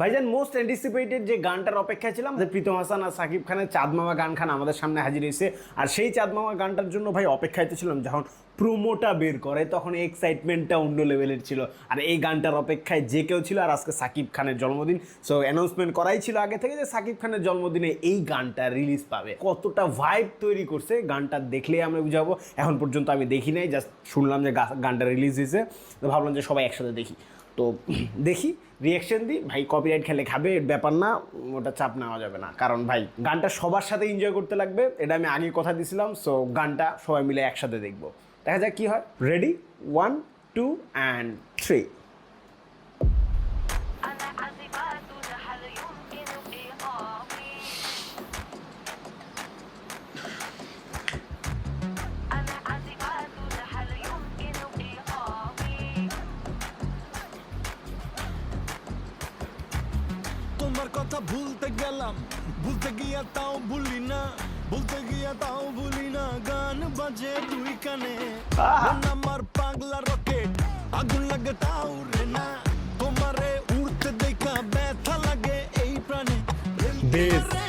ভাইজান most anticipated যে গানটার অপেক্ষায় ছিলাম প্রীতম হাসান আর সাকিব খানের চাঁদ মামা গান খান আমাদের সামনে হাজির হয়েছে। আর সেই চাঁদ মামা গানটার জন্য ভাই অপেক্ষায় ছিলাম, যখন প্রোমোটা বের করে, তখন এক্সাইটমেন্টটা অন্য লেভেলের ছিল। আর এই গানটার অপেক্ষায় যে কেউ ছিল, আর আজকে সাকিব খানের জন্মদিন। সো অ্যানাউন্সমেন্ট করাই ছিল আগে থেকে যে সাকিব খানের জন্মদিনে এই গানটা রিলিজ পাবে। কতটা ভাইব তৈরি করছে, গানটা দেখলেই আমরা বুঝাবো। এখন পর্যন্ত আমি দেখি নাই জাস্ট শুনলাম যে গানটা রিলিজ হয়েছে। তো ভাবলাম যে সবাই একসাথে দেখি। তো দেখি রিয়াকশন দিই ভাই কপিরাইট খেলে খাবে ব্যাপার না, ওটা চাপ নেওয়া যাবে না। কারণ ভাই, গানটা সবার সাথে এনজয় করতে লাগবে, এটা আমি আগে কথা দিছিলাম সো গানটা সবাই মিলে একসাথে দেখব। দেখা যাক কী হয়। Ready one two and three তোমার কথা ভুলতে গেলাম। ভুলতে গিয়া তাও ভুলি না। ভুলতে গিয়া তাও ভুলি না। গান বাজে দুই কানে। আমার পাগলা রকেট। আগুন লাগে তাও রে না। তোমারে উড়তে দেখা ব্যথা লাগে এই প্রাণে।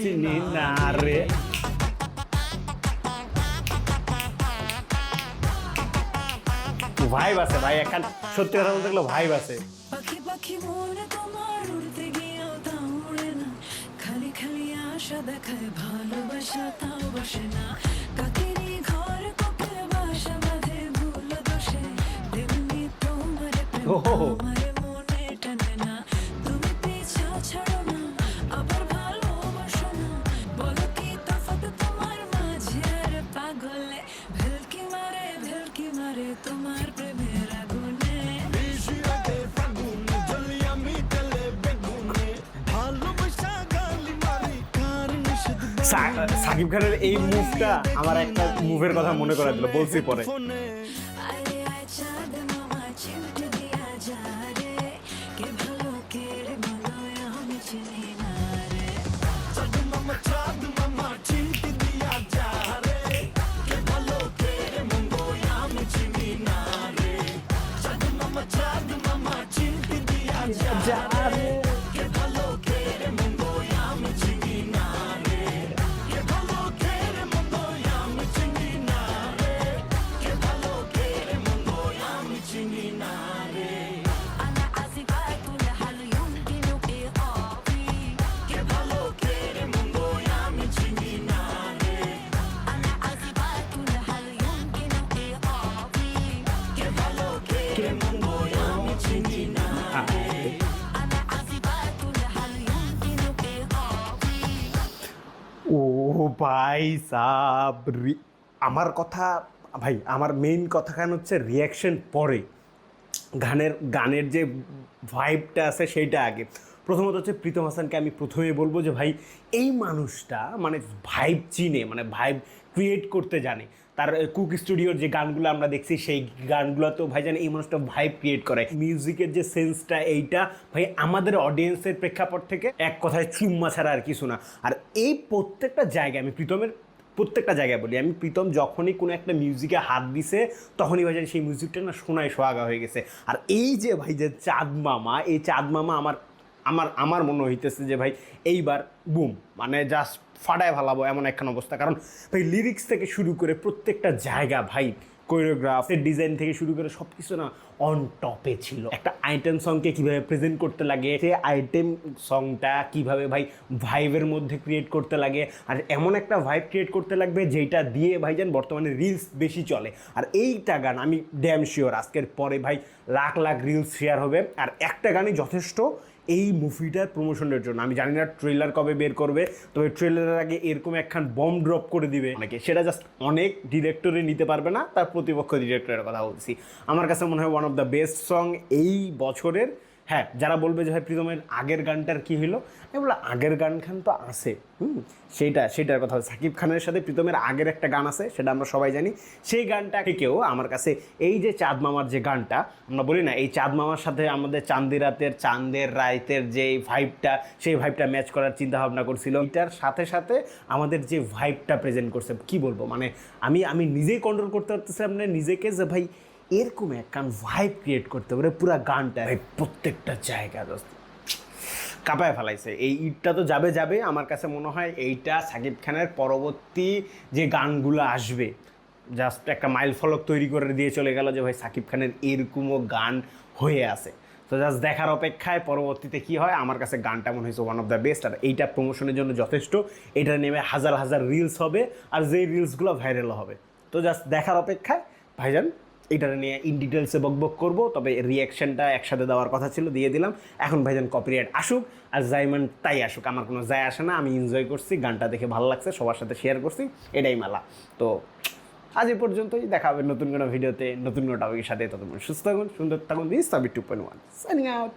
চিনি না রে ভাইব আছে ভাই এখন সত্যি কথা বলতে গেলে ভাইব আছে। পাখি সাকিব খানের এই মুভটা আমার একটা মুভের কথা মনে করা দিল বলছি পরে। ভাই সাব আমার কথা, ভাই, আমার মেইন কথা কেন হচ্ছে রিয়াকশন পরে। গানের গানের যে ভাইবটা আছে, সেইটা আগে। প্রথমত হচ্ছে প্রীতম হাসানকে আমি প্রথমে বলব যে ভাই, এই মানুষটা মানে ভাইব চিনে মানে ভাইব ক্রিয়েট করতে জানে। তার কুক স্টুডিওর যে গানগুলো আমরা দেখছি, সেই গানগুলো তো ভাই জানে এই মানুষটা ভাইব ক্রিয়েট করে। মিউজিকের যে সেন্সটা এইটা ভাই আমাদের অডিয়েন্সের প্রেক্ষাপট থেকে এক কথায় চুম্মা ছাড়া আর কিছু না। আর এই প্রত্যেকটা জায়গায়, আমি প্রীতমের প্রত্যেকটা জায়গায় বলি, আমি প্রীতম যখনই কোনো একটা মিউজিকে হাত দিছে, তখনই ভাই সেই মিউজিকটা না শোনায় সোহাগা হয়ে গেছে। আর এই যে ভাই যে চাঁদ মামা, এই চাঁদ মামা আমার আমার আমার মনে হইতেছে যে ভাই, এইবার বুম মানে জাস্ট ফাটায় ভালাবো এমন একখান অবস্থা। কারণ ভাই লিরিক্স থেকে শুরু করে প্রত্যেকটা জায়গা ভাই কোরিওগ্রাফের ডিজাইন থেকে শুরু করে সব কিছু না অন টপে ছিল। একটা আইটেম সংকে কীভাবে প্রেজেন্ট করতে লাগে সেই আইটেম সংটা কীভাবে ভাই ভাইবের মধ্যে ক্রিয়েট করতে লাগে, আর এমন একটা ভাইব ক্রিয়েট করতে লাগবে যেটা দিয়ে ভাই ভাইজান বর্তমানে রিলস বেশি চলে। আর এইটা গান আমি ড্যাম শিওর আজকের পরে ভাই, লাখ লাখ রিলস শেয়ার হবে। আর একটা গানই যথেষ্ট এই মুভিটার প্রমোশনের জন্য। আমি জানি না ট্রেলার কবে বের করবে, তবে ট্রেলারের আগে এরকম একখান বম ড্রপ করে দিবে অনেকে। সেটা জাস্ট অনেক ডিরেক্টরে নিতে পারবে না, তার প্রতিপক্ষ ডিরেক্টরের কথা বলছি। আমার কাছে মনে হয় one of the best song এই বছরের হ্যাঁ যারা বলবে যে ভাই প্রীতমের আগের গানটার কি হলো আমি বললাম, আগের গান খান তো আছে। হুম, সেইটা সেটার কথা সাকিব খানের সাথে প্রীতমের আগের একটা গান আছে, সেটা আমরা সবাই জানি। সেই গানটা থেকেও আমার কাছে এই যে চাঁদ মামার যে গানটা, আমরা বলি না, এই চাঁদ মামার সাথে আমাদের চান্দি রাতের, চাঁদের রাইতের যে ভাইবটা, সেই ভাইবটা ম্যাচ করার চিন্তা ভাবনা করছিল। এটার সাথে সাথে আমাদের যে ভাইবটা প্রেজেন্ট করছে, কি বলব? মানে আমি আমি নিজেই কন্ট্রোল করতে পারতেছিলাম না, নিজেকে যে ভাই এরকম একখান ভাইব ক্রিয়েট করতে পারে পুরো গানটা প্রত্যেকটা জায়গা, দোস্ত। কাঁপায় ফেলাইছে। এই ঈদটা তো যাবে যাবে। আমার কাছে মনে হয় এইটা সাকিব খানের পরবর্তী যে গানগুলো আসবে জাস্ট একটা মাইল ফলক তৈরি করে দিয়ে চলে গেল যে, ভাই, সাকিব খানের এরকমও গান হয়ে আছে। তো জাস্ট দেখার অপেক্ষায় পরবর্তীতে কি হয়? আমার কাছে গানটা মনে হয়েছে ওয়ান অফ দ্য বেস্ট আর এইটা প্রমোশনের জন্য যথেষ্ট। এটা নেমে হাজার হাজার রিলস হবে। আর যেই রিলসগুলো ভাইরাল হবে। তো জাস্ট দেখার অপেক্ষায়, ভাইজান এটা নিয়ে ইন ডিটেলসে বক করব, তবে রিয়াকশনটা একসাথে দেওয়ার কথা ছিল, দিয়ে দিলাম। এখন ভাইজান কপিরাইট আসুক আর জাইমান তাই আসুক, আমার কোনো যায় আসে না, আমি এনজয় করছি, গানটা দেখে ভালো লাগছে, সবার সাথে শেয়ার করছি, এটাই মেলা। তো আজ এ পর্যন্তই, দেখা হবে নতুন কোনো ভিডিওতে নতুন কোনো টপিকের সাথে, ততক্ষণ সুস্থ থাকুন, সুন্দর থাকুন this two point one signing out